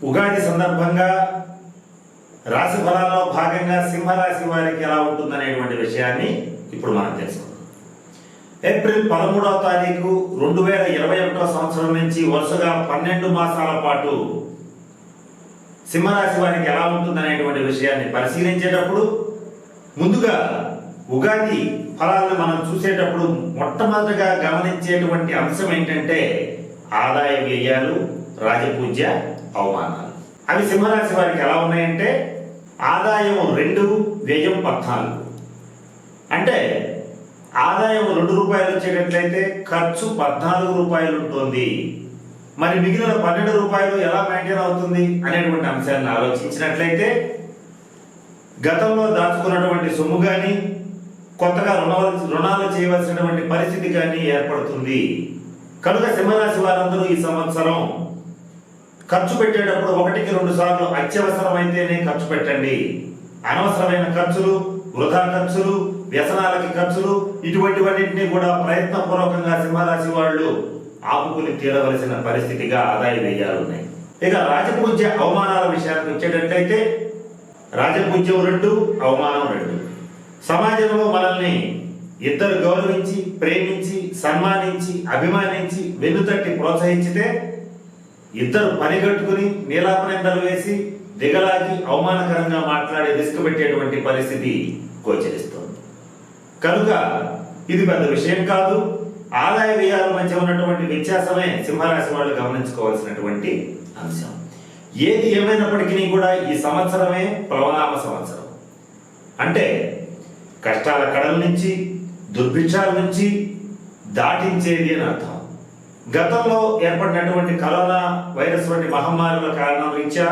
ఉగాది సందర్భంగా రాశి ఫలాల్లో భాగంగా సింహరాశి వారికి ఎలా ఉంటుందనేటువంటి విషయాన్ని ఇప్పుడు మనం తెలుసుకుందాం. ఏప్రిల్ పదమూడవ తారీఖు రెండు వేల ఇరవై ఒకటో సంవత్సరం నుంచి వరుసగా పన్నెండు మాసాల పాటు సింహరాశి వారికి ఎలా ఉంటుందనేటువంటి విషయాన్ని పరిశీలించేటప్పుడు ముందుగా ఉగాది ఫలాలను మనం చూసేటప్పుడు మొట్టమొదటిగా గమనించేటువంటి అంశం ఏంటంటే ఆదాయ వ్యయాలు రాజపూజ్య అవమానాలు. అవి సింహరాశి వారికి ఎలా ఉన్నాయంటే ఆదాయం రెండు వ్యయం పద్నాలుగు. అంటే ఆదాయం రెండు రూపాయలు వచ్చేటట్లయితే ఖర్చు పద్నాలుగు రూపాయలు ఉంటుంది. మరి మిగిలిన పన్నెండు రూపాయలు ఎలా మెయింటైన్ అవుతుంది అనేటువంటి అంశాన్ని ఆలోచించినట్లయితే గతంలో దాచుకున్నటువంటి సొమ్ము కానీ కొత్తగా రుణాలు రుణాలు చేయవలసినటువంటి పరిస్థితి కానీ ఏర్పడుతుంది. కనుక సింహరాశి వారందరూ ఈ సంవత్సరం ఖర్చు పెట్టేటప్పుడు ఒకటికి రెండు సార్లు అత్యవసరమైతేనే ఖర్చు పెట్టండి. అనవసరమైన ఖర్చులు వృధా ఖర్చులు వ్యసనాలకి ఖర్చులు ఇటువంటివన్నింటినీ కూడా ప్రయత్నపూర్వకంగా సింహరాశి వాళ్ళు ఆపుకుని తీరవలసిన పరిస్థితిగా ఆదాయ వ్యయాలున్నాయి ఇక రాజపూజ్య అవమానాల విషయానికి వచ్చేటట్లయితే రాజపూజ్యం రెండు అవమానం రెండు. సమాజంలో మనల్ని ఇద్దరు గౌరవించి ప్రేమించి సన్మానించి అభిమానించి వెన్నుతట్టి ప్రోత్సహించితే ఇద్దరు పనిగట్టుకుని నీలాపనిందలు వేసి దిగలాగి అవమానకరంగా మాట్లాడి రిస్క్ పెట్టేటువంటి పరిస్థితి గోచరిస్తుంది. కనుక ఇది పెద్ద విషయం కాదు. ఆదాయ వ్యయాల మధ్య ఉన్నటువంటి వ్యత్యాసమే సింహరాశి వాళ్ళు గమనించుకోవాల్సినటువంటి అంశం. ఏది ఏమైనప్పటికీ కూడా ఈ సంవత్సరమే ప్లవనామ సంవత్సరం. అంటే కష్టాల కడల నుంచి దుర్భిక్షాల నుంచి దాటించేది అని అర్థం. గతంలో ఏర్పడినటువంటి కరోనా వైరస్ వంటి మహమ్మారుల కారణం రీత్యా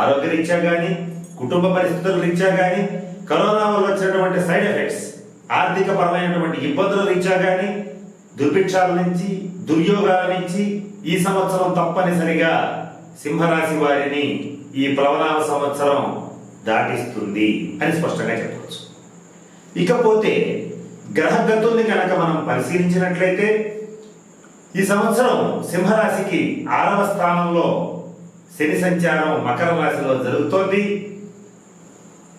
ఆరోగ్య రీత్యా కానీ కుటుంబ పరిస్థితుల రీత్యా కానీ కరోనా వల్ల వచ్చినటువంటి సైడ్ ఎఫెక్ట్స్ ఆర్థిక పరమైనటువంటి ఇబ్బందుల రీత్యా కానీ దుర్భిక్షాల నుంచి దుర్యోగాల నుంచి ఈ సంవత్సరం తప్పనిసరిగా సింహరాశి వారిని ఈ ప్లవనామ సంవత్సరం దాటిస్తుంది అని స్పష్టంగా చెప్పవచ్చు. ఇకపోతే గ్రహగతుల్ని కనుక మనం పరిశీలించినట్లయితే ఈ సంవత్సరం సింహరాశికి ఆరవ స్థానంలో శని సంచారం మకర రాశిలో జరుగుతోంది.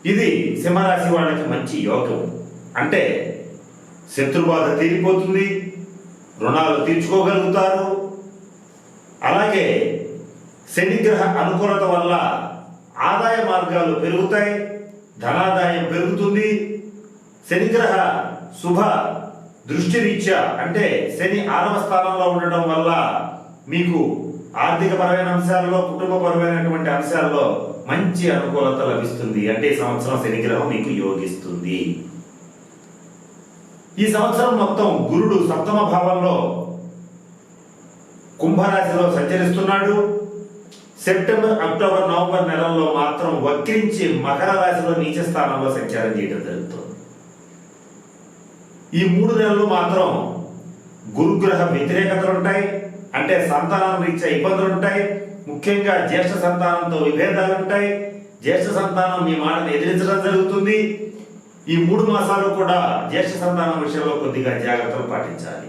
ఇది సింహరాశి వాళ్ళకి మంచి యోగం. అంటే శత్రుబాధ తీరిపోతుంది రుణాలు తీర్చుకోగలుగుతారు. అలాగే శనిగ్రహ అనుకూలత వల్ల ఆదాయ మార్గాలు పెరుగుతాయి ధనాదాయం పెరుగుతుంది. శనిగ్రహ శుభ దృష్టి రీత్యా అంటే శని ఆరవ స్థానంలో ఉండడం వల్ల మీకు ఆర్థిక పరమైన అంశాల్లో కుటుంబపరమైనటువంటి అంశాల్లో మంచి అనుకూలత లభిస్తుంది. అంటే ఈ సంవత్సరం శనిగ్రహం మీకు యోగిస్తుంది. ఈ సంవత్సరం మొత్తం గురుడు సప్తమ భావంలో కుంభరాశిలో సంచరిస్తున్నాడు. సెప్టెంబర్ అక్టోబర్ నవంబర్ నెలల్లో మాత్రం వక్రించి మకర రాశిలో నీచ స్థానంలో సంచారం చేయడం జరుగుతుంది. ఈ మూడు నెలలు మాత్రం గురుగ్రహ వ్యతిరేకతలు ఉంటాయి అంటే సంతానం రీత్యా ఇబ్బందులు ఉంటాయి ముఖ్యంగా జ్యేష్ఠ సంతానంతో విభేదాలు ఉంటాయి జ్యేష్ఠ సంతానం మీ మాటను ఎదిరించడం జరుగుతుంది. ఈ మూడు మాసాలు కూడా జ్యేష్ఠ సంతానం విషయంలో కొద్దిగా జాగ్రత్తలు పాటించాలి.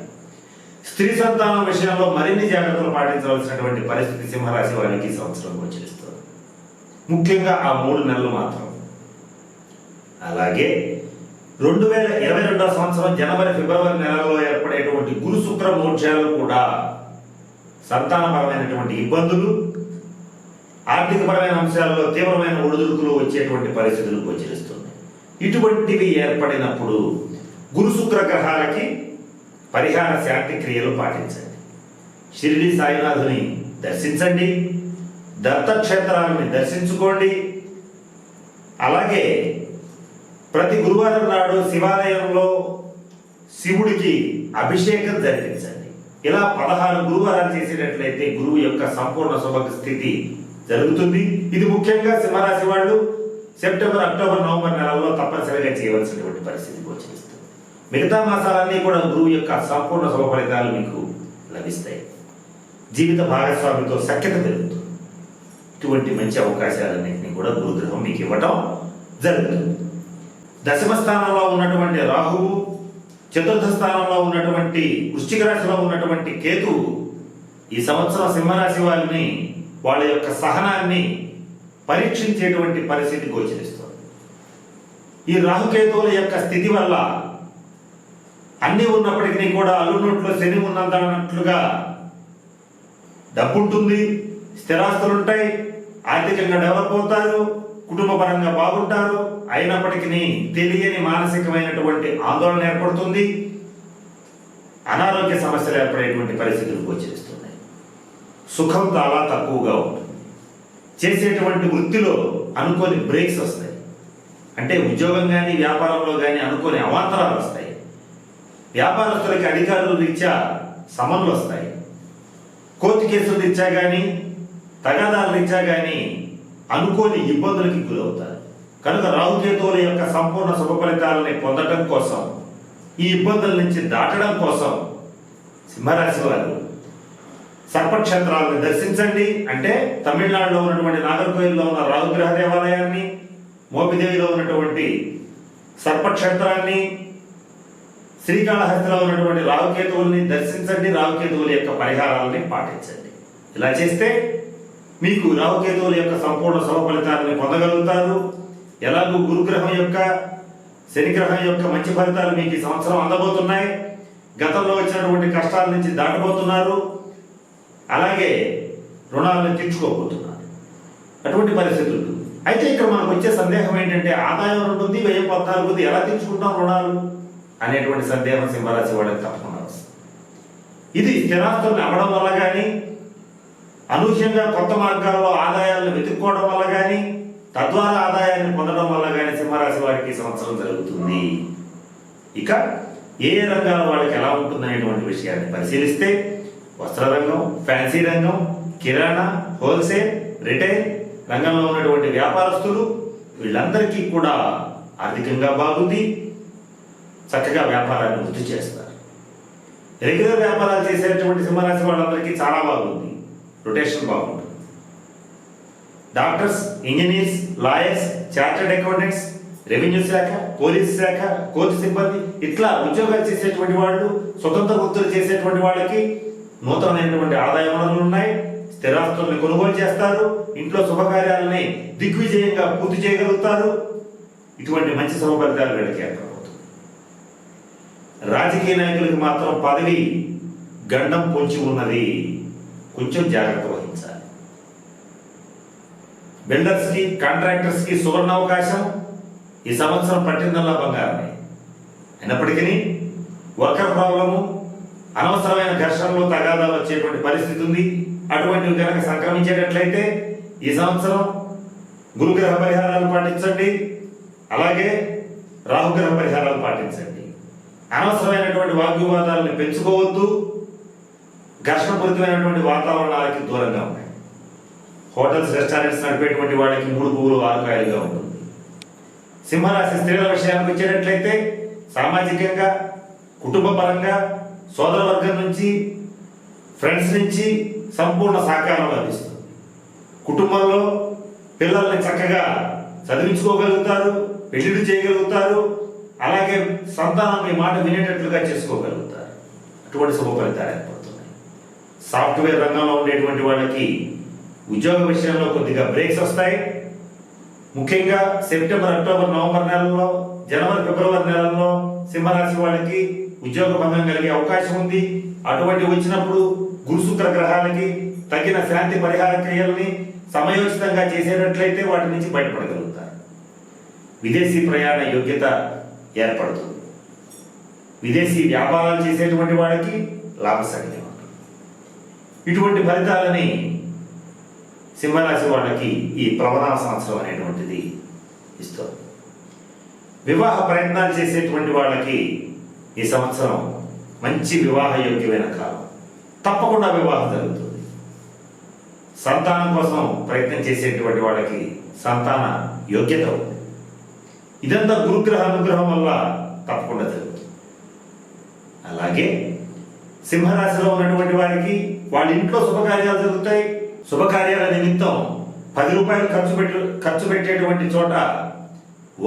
స్త్రీ సంతానం విషయంలో మరిన్ని జాగ్రత్తలు పాటించవలసినటువంటి పరిస్థితి సింహరాశి వారికి ఈ సంవత్సరం వచ్చేస్తుంది ముఖ్యంగా ఆ మూడు నెలలు మాత్రం. అలాగే రెండు వేల ఇరవై రెండవ సంవత్సరం జనవరి ఫిబ్రవరి నెలలో ఏర్పడేటువంటి గురు శుక్ర మోక్షాలు కూడా సంతానపరమైనటువంటి ఇబ్బందులు ఆర్థికపరమైన అంశాల్లో తీవ్రమైన ఒడిదుడుకులు వచ్చేటువంటి పరిస్థితులు గోచరిస్తుంది ఇటువంటివి ఏర్పడినప్పుడు గురు శుక్ర గ్రహాలకి పరిహార శాంతి క్రియలు పాటించండి. షిరిడి సాయినాథుని దర్శించండి. దత్తక్షేత్రాలని దర్శించుకోండి. అలాగే ప్రతి గురువారం నాడు శివాలయంలో శివుడికి అభిషేకం జరిపించండి ఇలా పదహారు గురువారాలు చేసినట్లయితే గురువు యొక్క సంపూర్ణ శుభ స్థితి జరుగుతుంది. ఇది ముఖ్యంగా సింహరాశి వాళ్ళు సెప్టెంబర్ అక్టోబర్ నవంబర్ నెలల్లో తప్పనిసరిగా చేయవలసినటువంటి పరిస్థితి గోచరిస్తుంది. మిగతా మాసాలన్నీ కూడా గురువు యొక్క సంపూర్ణ శుభ ఫలితాలు మీకు లభిస్తాయి. జీవిత భాగస్వామితో సఖ్యత పెరుగుతుంది. ఇటువంటి మంచి అవకాశాలన్నింటినీ కూడా గురుగ్రహం మీకు ఇవ్వటం జరుగుతుంది. దశమ స్థానంలో ఉన్నటువంటి రాహువు చతుర్థ స్థానంలో ఉన్నటువంటి వృశ్చిక రాశిలో ఉన్నటువంటి కేతువు ఈ సంవత్సరం సింహరాశి వారిని వాళ్ళ యొక్క సహనాన్ని పరీక్షించేటువంటి పరిస్థితి గోచరిస్తుంది. ఈ రాహుకేతువుల యొక్క స్థితి వల్ల అన్నీ ఉన్నప్పటికీ కూడా అల్లునోట్లో శని ఉన్నదన్నట్లుగా డబ్బు ఉంటుంది స్థిరాస్తులుంటాయి ఆర్థికంగా డెవలప్ అవుతారు కుటుంబపరంగా బాగుంటారు. అయినప్పటికీ తెలియని మానసికమైనటువంటి ఆందోళన ఏర్పడుతుంది. అనారోగ్య సమస్యలు ఏర్పడేటువంటి పరిస్థితులు గోచరిస్తున్నాయి. సుఖం చాలా తక్కువగా ఉంటుంది. చేసేటువంటి వృత్తిలో అనుకోని బ్రేక్స్ వస్తాయి. అంటే ఉద్యోగం కానీ వ్యాపారంలో కానీ అనుకోని అవాంతరాలు వస్తాయి. వ్యాపారస్తులకి అధికారులు రీత్యా సమన్లు వస్తాయి. కోర్టు కేసులు రీత్యా కానీ తగాదాలు రీత్యా కానీ అనుకోని ఇబ్బందులకి గురవుతారు. కనుక రాహుకేతువుల యొక్క సంపూర్ణ శుభ ఫలితాలని పొందడం కోసం ఈ ఇబ్బందుల నుంచి దాటడం కోసం సింహరాశి వారు సర్పక్షేత్రాలను దర్శించండి. అంటే తమిళనాడులో ఉన్నటువంటి నాగర్కోయిల్లో ఉన్న రాహుగ్రహ దేవాలయాన్ని మోపిదేవిలో ఉన్నటువంటి సర్పక్షేత్రాన్ని శ్రీకాళహస్తిలో ఉన్నటువంటి రాహుకేతువుల్ని దర్శించండి. రాహుకేతువుల యొక్క పరిహారాలని పాటించండి. ఇలా చేస్తే మీకు రావుకేతువుల యొక్క సంపూర్ణ శుభ ఫలితాలను పొందగలుగుతారు. ఎలాగూ గురుగ్రహం యొక్క శనిగ్రహం యొక్క మంచి ఫలితాలు మీకు ఈ సంవత్సరం అందబోతున్నాయి. గతంలో వచ్చినటువంటి కష్టాల నుంచి దాటబోతున్నారు. అలాగే రుణాలను తీర్చుకోబోతున్నారు. అటువంటి పరిస్థితులు. అయితే ఇక్కడ మనకు వచ్చే సందేహం ఏంటంటే ఆదాయం ఉంటుంది వ్యయం పద్నాలుగు ఉంది. ఎలా తీర్చుకుంటాం రుణాలు? అనేటువంటి సందేహం సింహరాశి వాళ్ళకి తప్పకుండా ఇది స్థిరాస్తుల్ని అమ్మడం వల్ల కానీ అనూహ్యంగా కొత్త మార్గాల్లో ఆదాయాలను వెతుక్కోవడం వల్ల కానీ తద్వారా ఆదాయాన్ని పొందడం వల్ల కానీ సింహరాశి వారికి సంవత్సరం జరుగుతుంది. ఇక ఏ ఏ రంగాల వాళ్ళకి ఎలా ఉంటుందనేటువంటి విషయాన్ని పరిశీలిస్తే వస్త్ర రంగం ఫ్యాన్సీ రంగం కిరాణా హోల్సేల్ రిటైల్ రంగంలో ఉన్నటువంటి వ్యాపారస్తులు వీళ్ళందరికీ కూడా ఆర్థికంగా బాగుంది చక్కగా వ్యాపారాన్ని వృద్ధి చేస్తారు. రెగ్యులర్ వ్యాపారాలు చేసేటువంటి సింహరాశి వాళ్ళందరికీ చాలా బాగుంది. రొటేషన్ బాగుంటుంది. Doctors engineers lawyers chartered accountants revenue శాఖ పోలీస్ శాఖ కోర్టు సిబ్బంది ఇట్లా ఉద్యోగాలు చేసేటువంటి వాళ్ళు స్వతంత్ర వృత్తులు చేసేటువంటి వాళ్ళకి నూతనమైనటువంటి ఆదాయ వనరులు ఉన్నాయి. స్థిరాస్తుల్ని కొనుగోలు చేస్తారు. ఇంట్లో శుభకార్యాలని దిగ్విజయంగా పూర్తి చేయగలుగుతారు. ఇటువంటి మంచి సౌకర్యాలు వీళ్ళకి ఏర్పడవుతుంది రాజకీయ నాయకులకు మాత్రం పదవి గండం పొంచి ఉన్నది. కొంచెం జాగ్రత్త వహించాలి. బిల్డర్స్కి కాంట్రాక్టర్స్కి సువర్ణ అవకాశం ఈ సంవత్సరం పట్టిందల్లా బంగారమే. అయినప్పటికీ వర్కర్ ప్రాబ్లము అనవసరమైన ఘర్షణలు తగాదాలు వచ్చేటువంటి పరిస్థితి ఉంది. అటువంటివి కనుక సంక్రమించేటట్లయితే ఈ సంవత్సరం గురుగ్రహ పరిహారాలు పాటించండి. అలాగే రాహుగ్రహ పరిహారాలు పాటించండి. అనవసరమైనటువంటి వాగ్వివాదాలను పెంచుకోవద్దు. ఘర్షణపూరితమైనటువంటి వాతావరణాలకి దూరంగా ఉన్నాయి. హోటల్స్ రెస్టారెంట్స్ నడిపేటువంటి వాళ్ళకి మూడు పువ్వులు ఆరుకాయలుగా ఉంటుంది. సింహరాశి స్త్రీల విషయానికి వచ్చేటట్లయితే సామాజికంగా కుటుంబ పరంగా సోదర వర్గం నుంచి ఫ్రెండ్స్ నుంచి సంపూర్ణ సహకారం లభిస్తుంది. కుటుంబంలో పిల్లల్ని చక్కగా చదివించుకోగలుగుతారు పెళ్ళిళ్ళు చేయగలుగుతారు అలాగే సంతానం మీ మాట వినేటట్లుగా చేసుకోగలుగుతారు. అటువంటి శుభ ఫలితాలు సాఫ్ట్వేర్ రంగంలో ఉండేటువంటి వాళ్ళకి ఉద్యోగ విషయంలో కొద్దిగా బ్రేక్స్ వస్తాయి. ముఖ్యంగా సెప్టెంబర్ అక్టోబర్ నవంబర్ నెలల్లో జనవరి ఫిబ్రవరి నెలల్లో సింహరాశి వాళ్ళకి ఉద్యోగ భంగం కలిగే అవకాశం ఉంది. అటువంటి వచ్చినప్పుడు గురుశుక్ర గ్రహాలకి తగిన శాంతి పరిహార క్రియల్ని సమయోచితంగా చేసేటట్లయితే వాటి నుంచి బయటపడగలుగుతారు. విదేశీ ప్రయాణ యోగ్యత ఏర్పడుతుంది. విదేశీ వ్యాపారాలు చేసేటువంటి వాళ్ళకి లాభసాధ్యం. ఇటువంటి ఫలితాలని సింహరాశి వాళ్ళకి ఈ ప్రవణా సంవత్సరం అనేటువంటిది ఇస్తుంది. వివాహ ప్రయత్నాలు చేసేటువంటి వాళ్ళకి ఈ సంవత్సరం మంచి వివాహ యోగ్యమైన కాలం. తప్పకుండా వివాహం జరుగుతుంది. సంతానం కోసం ప్రయత్నం చేసేటువంటి వాళ్ళకి సంతాన యోగ్యత ఉంది. ఇదంతా గురుగ్రహ అనుగ్రహం వల్ల తప్పకుండా జరుగుతుంది. అలాగే సింహరాశిలో ఉన్నటువంటి వారికి వాళ్ళ ఇంట్లో శుభకార్యాలు జరుగుతాయి. శుభకార్యాల నిమిత్తం పది రూపాయలు ఖర్చు పెట్టు ఖర్చు పెట్టేటువంటి చోట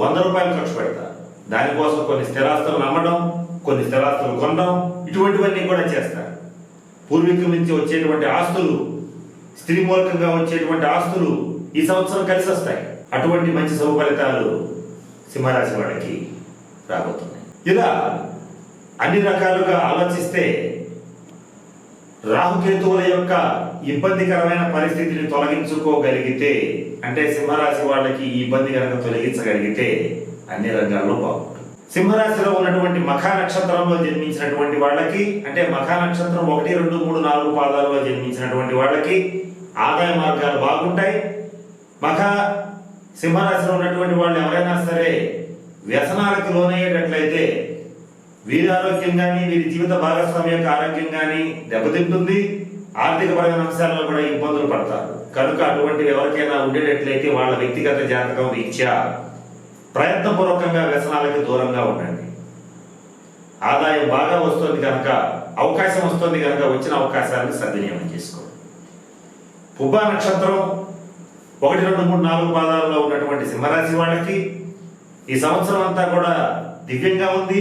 వంద రూపాయలు ఖర్చు పెడతారు. దానికోసం కొన్ని స్థిరాస్తులు అమ్మడం కొన్ని స్థిరాస్తులు కొనడం ఇటువంటివన్నీ కూడా చేస్తారు. పూర్వీకుల నుంచి వచ్చేటువంటి ఆస్తులు స్త్రీ మూలకంగా వచ్చేటువంటి ఆస్తులు ఈ సంవత్సరం కలిసి వస్తాయి. అటువంటి మంచి శుభ ఫలితాలు సింహరాశి వాళ్ళకి రాబోతున్నాయి. ఇలా అన్ని రకాలుగా ఆలోచిస్తే రాహుకేతువుల యొక్క ఇబ్బందికరమైన పరిస్థితిని తొలగించుకోగలిగితే అంటే సింహరాశి వాళ్ళకి ఈ ఇబ్బంది కనుక తొలగించగలిగితే అన్ని రంగాల్లో బాగుంటుంది. సింహరాశిలో ఉన్నటువంటి మఖా నక్షత్రంలో జన్మించినటువంటి వాళ్ళకి అంటే మఖా నక్షత్రం ఒకటి రెండు మూడు నాలుగు పాదాలలో జన్మించినటువంటి వాళ్ళకి ఆదాయ మార్గాలు బాగుంటాయి. మఖ సింహరాశిలో ఉన్నటువంటి వాళ్ళు ఎవరైనా సరే వ్యసనాలకు లోనయ్యేటట్లయితే వీరి ఆరోగ్యం కానీ వీరి జీవిత భాగస్వామి యొక్క ఆరోగ్యం కానీ దెబ్బతింటుంది. ఆర్థికపరమైన అంశాల్లో కూడా ఇబ్బందులు పడతారు. కనుక అటువంటివి ఎవరికైనా ఉండేటట్లయితే వాళ్ళ వ్యక్తిగత జాతకం రీత్యా ప్రయత్నపూర్వకంగా వ్యసనాలకి దూరంగా ఉండండి. ఆదాయం బాగా వస్తుంది కనుక అవకాశం వస్తుంది కనుక వచ్చిన అవకాశాలను సద్వినియోగం చేసుకోండి. పుబ్బా నక్షత్రం ఒకటి రెండు మూడు నాలుగు పాదాల్లో ఉన్నటువంటి సింహరాశి వాళ్ళకి ఈ సంవత్సరం అంతా కూడా దివ్యంగా ఉంది.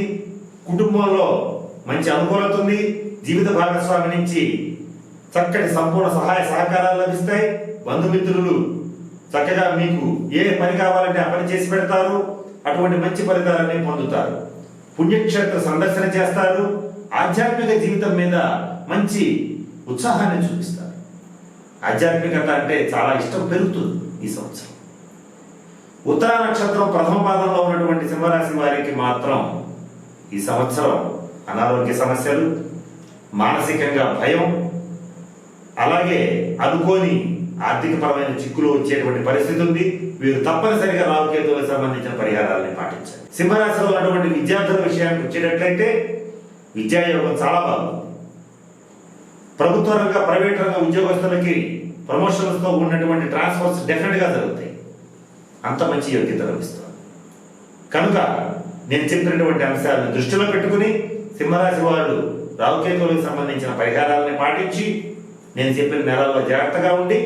కుటుంబంలో మంచి అనుకూలత ఉంది. జీవిత భాగస్వామి నుంచి చక్కటి సంపూర్ణ సహాయ సహకారాలు లభిస్తాయి. బంధుమిత్రులు చక్కగా మీకు ఏ పని కావాలంటే ఆ పని చేసి పెడతారు. అటువంటి మంచి ఫలితాలన్నీ పొందుతారు. పుణ్యక్షేత్ర సందర్శన చేస్తారు. ఆధ్యాత్మిక జీవితం మీద మంచి ఉత్సాహాన్ని చూపిస్తారు. ఆధ్యాత్మికత అంటే చాలా ఇష్టం పెరుగుతుంది ఈ సంవత్సరం. ఉత్తర నక్షత్రం ప్రథమ పాదంలో ఉన్నటువంటి సింహరాశి వారికి మాత్రం ఈ సంవత్సరం అనారోగ్య సమస్యలు మానసికంగా భయం అలాగే అనుకోని ఆర్థికపరమైన చిక్కులు వచ్చేటువంటి పరిస్థితి ఉంది. వీరు తప్పనిసరిగా రావుకేతులకు సంబంధించిన పరిహారాలని పాటించాలి. సింహరాశిలో ఉన్నటువంటి విద్యార్థుల విషయానికి వచ్చేటట్లయితే విద్యాయోగం చాలా బాగుంది. ప్రభుత్వ రంగ ప్రైవేట్ రంగ ఉద్యోగస్తులకి ప్రమోషన్స్తో ఉన్నటువంటి ట్రాన్స్ఫర్స్ డెఫినెట్గా జరుగుతాయి. అంత మంచి యోగ్యత లభిస్తుంది. కనుక నేను చెప్పినటువంటి అంశాలను దృష్టిలో పెట్టుకుని సింహరాశి వాళ్ళు రావుకేతువులకు సంబంధించిన పరిహారాలని పాటించి నేను చెప్పిన నెలల్లో జాగ్రత్తగా ఉండి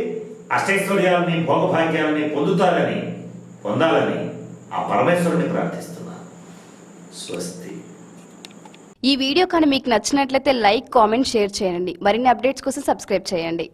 అష్టైశ్వర్యాలని భోగభాగ్యాలని పొందుతారని పొందాలని ఆ పరమేశ్వరుని ప్రార్థిస్తున్నాను. స్వస్తి. ఈ వీడియో కానీ మీకు నచ్చినట్లయితే లైక్ కామెంట్ షేర్ చేయండి. మరిన్ని అప్డేట్స్ కోసం సబ్స్క్రైబ్ చేయండి.